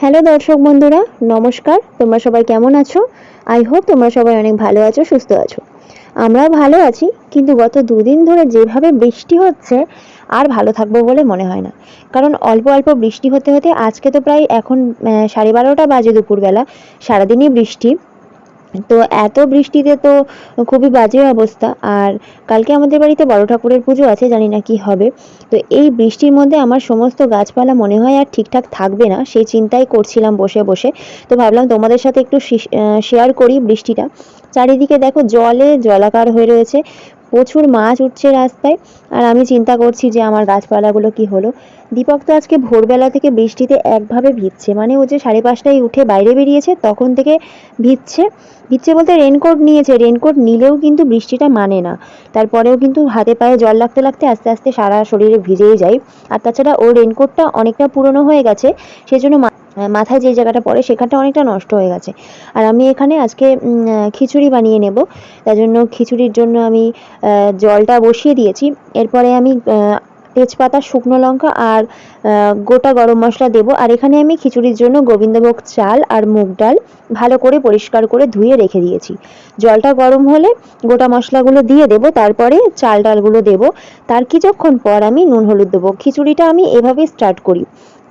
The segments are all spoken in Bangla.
হ্যালো দর্শক বন্ধুরা, নমস্কার। তোমরা সবাই কেমন আছো? আই হোপ তোমরা সবাই অনেক ভালো আছো, সুস্থ আছো। আমরা ভালো আছি, কিন্তু গত দুদিন ধরে যেভাবে বৃষ্টি হচ্ছে, আর ভালো থাকব বলে মনে হয় না। কারণ অল্প অল্প বৃষ্টি হতে হতে আজকে তো প্রায় এখন সাড়ে বারোটা বাজে দুপুরবেলা। সারাদিনই বৃষ্টি। তো এত বৃষ্টিতে তো খুবই বাজে অবস্থা। আর কালকে আমাদের বাড়িতে বড় ঠাকুরের পুজো আছে, জানি না কি হবে। তো এই বৃষ্টির মধ্যে আমার সমস্ত গাছপালা মনে হয় আর ঠিকঠাক থাকবে না, সেই চিন্তাই করছিলাম বসে বসে। তো ভাবলাম তোমাদের সাথে একটু শেয়ার করি বৃষ্টিটা। চারিদিকে দেখো জলে জলাকার হয়ে রয়েছে। প্রচুর মাছ উঠছে রাস্তায়, আর আমি চিন্তা করছি যে আমার গাছপালাগুলো কি হলো। দীপক তো আজকে ভোরবেলা থেকে বৃষ্টিতে একভাবে ভিজছে মানে ও যে সাড়ে পাঁচটায় উঠে বাইরে বেরিয়েছে, তখন থেকে ভিজছে। ভিজছে বলতে রেনকোট নিয়েছে রেনকোট নিলেও কিন্তু বৃষ্টিটা মানে না। তারপরেও কিন্তু হাতে পায়ে জল লাগতে লাগতে আস্তে আস্তে সারা শরীরে ভিজেই যায়। আর তাছাড়া ও রেনকোটটা অনেকটা পুরনো হয়ে গেছে, সেজন্য মাথায় যে জায়গাটা পড়ে সেখানটা অনেকটা নষ্ট হয়ে গেছে। আর আমি এখানে আজকে খিচুড়ি বানিয়ে নেব। তার জন্য খিচুড়ির জন্য আমি জলটা বসিয়ে দিয়েছি। এরপরে আমি তেজপাতা, শুকনো লঙ্কা আর গোটা গরম মশলা দেবো। আর এখানে আমি খিচুড়ির জন্য গোবিন্দভোগ চাল আর মুগ ডাল ভালো করে পরিষ্কার করে ধুয়ে রেখে দিয়েছি। জলটা গরম হলে গোটা মশলাগুলো দিয়ে দেবো, তারপরে চাল ডালগুলো দেবো। তার কিছুক্ষণ পর আমি নুন হলুদ দেবো। খিচুড়িটা আমি এভাবে স্টার্ট করি।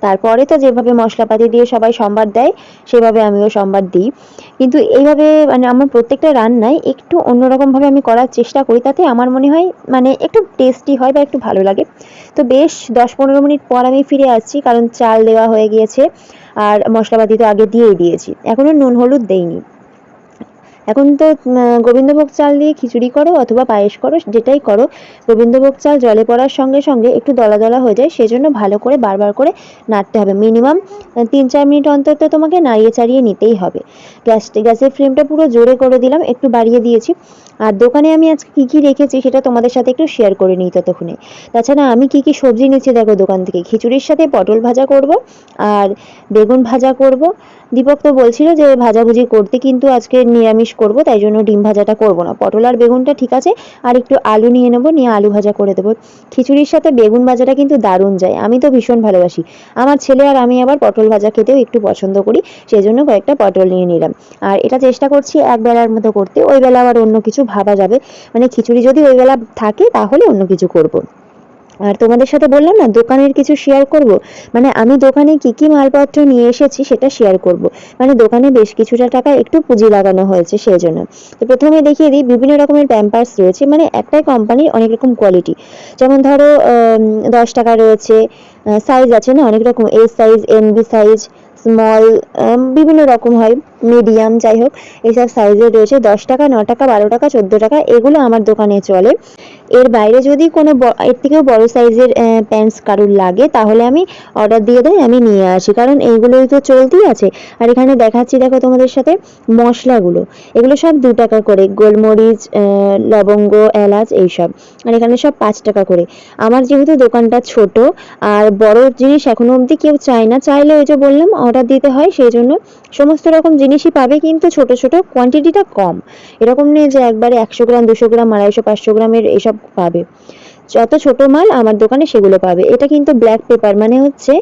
তারপরে তো যেভাবে মশলাপাতি দিয়ে সবাই সম্বাদ দেয়, সেভাবে আমিও সম্বাদ দিই। কিন্তু এইভাবে মানে আমার প্রত্যেকটা রান্নায় একটু অন্যরকমভাবে আমি করার চেষ্টা করি, তাতে আমার মনে হয় মানে একটু টেস্টি হয় বা একটু ভালো লাগে। তো বেশ দশ পনেরো মিনিট পর আমি ফিরে আসছি, কারণ চাল দেওয়া হয়ে গিয়েছে, আর মশলাপাতি তো আগে দিয়েই দিয়েছি। এখনও নুন, হলুদ দেইনি। এখন তো গোবিন্দভোগ চাল দিয়ে খিচুড়ি করো অথবা পায়েস করো, যেটাই করো, গোবিন্দভোগ চাল জলে পড়ার সঙ্গে সঙ্গে একটু দলা দলা হয়ে যায়, সেজন্য ভালো করে বারবার করে নাড়তে হবে। মিনিমাম তিন চার মিনিট অন্তর তো তোমাকে নাড়িয়ে চাড়িয়ে নিতেই হবে। গ্যাস, গ্যাসের ফ্লেমটা পুরো জোরে করে দিলাম, একটু বাড়িয়ে দিয়েছি। আর দোকানে আমি আজকে কী কী রেখেছি সেটা তোমাদের সাথে একটু শেয়ার করে নিই ততক্ষণে। তাছাড়া আমি কী কী সবজি নিচ্ছি দেখো দোকান থেকে। খিচুড়ির সাথে পটল ভাজা করব আর বেগুন ভাজা করব। দীপক তো বলছিল যে ভাজাভুজি করতে কিন্তু আজকে নিরামিষ করব, তাই জন্য ডিম ভাজাটা করব না। পটল আর বেগুনটা ঠিক আছে, আর একটু আলু নিয়ে নেব, নিয়ে আলু ভাজা করে দেবো। খিচুড়ির সাথে বেগুন ভাজাটা কিন্তু দারুণ যায়, আমি তো ভীষণ ভালোবাসি। আমার ছেলে আর আমি আবার পটল ভাজা খেতেও একটু পছন্দ করি সেই জন্য কয়েকটা পটল নিয়ে নিলাম আর এটা চেষ্টা করছি এক বেলার মতো করতে, ওই বেলা আবার অন্য কিছু ভাবা যাবে মানে খিচুড়ি যদি ওই বেলা থাকে, তাহলে অন্য কিছু করব। আর তোমাদের সাথে বললাম না, দোকানের কিছু শেয়ার করব। মানে আমি দোকানে কি কি মালপত্র নিয়ে এসেছি সেটা শেয়ার করব। মানে দোকানে বেশ কিছুটা টাকা একটু পুঁজি লাগানো হয়েছে সেই জন্য তো প্রথমে দেখিয়ে দিই, বিভিন্ন রকমের প্যাম্পার্স রয়েছে। মানে একটাই কোম্পানির অনেক রকম কোয়ালিটি যেমন ধরো দশ টাকা রয়েছে সাইজ আছে না, অনেক রকম S size M B size small বিভিন্ন রকম হয় মিডিয়াম যাই হোক এইসব সাইজের রয়েছে। দশ টাকা, ন টাকা, বারো টাকা, চোদ্দ টাকা, এগুলো আমার দোকানে চলে। এর বাইরে যদি কোনো এর থেকেও বড় সাইজের প্যান্টস কারুর লাগে, তাহলে আমি অর্ডার দিয়ে দেয় আমি নিয়ে আসি। কারণ এইগুলোই তো চলতেই আছে। আর এখানে দেখাচ্ছি, দেখো তোমাদের সাথে মশলাগুলো। এগুলো সব দু টাকা করে। গোলমরিচ লবঙ্গ, এলাচ, এইসব। আর এখানে সব পাঁচ টাকা করে। আমার যেহেতু দোকানটা ছোট, আর বড় জিনিস এখনও অবধি কেউ চায় না, চাইলে ওই যে বললাম অর্ডার দিতে হয়, সেই জন্য সমস্ত রকম জিনিসই পাবে, কিন্তু ছোট ছোট কোয়ান্টিটিটা কম। এরকম নেই যে একবারে একশো গ্রাম, দুশো গ্রাম, আড়াইশো, পাঁচশো গ্রামের এসব পাবে। যত ছোট মাল আমার দোকানে সেগুলো পাবে। এটা কিন্তু ব্ল্যাক পেপার মানে হচ্ছে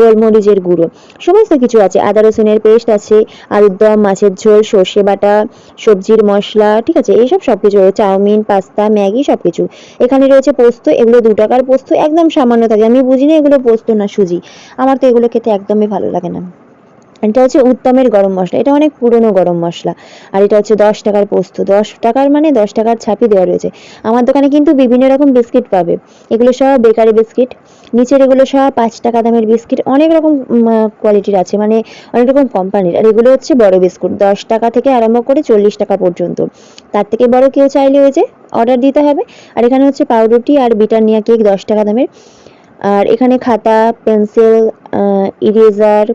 গোলমরিচের গুঁড়ো। সমস্ত কিছু আছে। আদা, রসুনের পেস্ট আছে, আলুর দম মাছের ঝোল, সর্ষে বাটা, সবজির মশলা, ঠিক আছে? এইসব সব কিছু চাউমিন, পাস্তা, ম্যাগি সব কিছু এখানে রয়েছে পোস্ত। এগুলো দু টাকার পোস্ত। একদম সামান্য থাকে। আমি বুঝি না এগুলো পোস্ত না সুজি। আমার তো এগুলো খেতে একদমই ভালো লাগে না। এটা হচ্ছে উত্তমের গরম মশলা। এটা অনেক পুরনো গরম মশলা। আর এটা হচ্ছে দশ টাকার পোস্ত। দশ টাকার মানে দশ টাকার ছাপি দেওয়া রয়েছে। আমার দোকানে কিন্তু বিভিন্ন রকম বিস্কিট পাবে। এগুলো সব বেকারি বিস্কিট। নিচের এগুলো সব পাঁচ টাকা দামের বিস্কিট। অনেক রকম কোয়ালিটির আছে। মানে অনেক রকম কোম্পানির আর এগুলো হচ্ছে বড় বিস্কুট। দশ টাকা থেকে আরম্ভ করে চল্লিশ টাকা পর্যন্ত। তার থেকে বড় কেউ চাইলে ওই যে অর্ডার দিতে হবে। আর এখানে হচ্ছে পাউরুটি আর বিটানিয়া কেক দশ টাকা দামের। আর এখানে খাতা পেন্সিল ইরেজার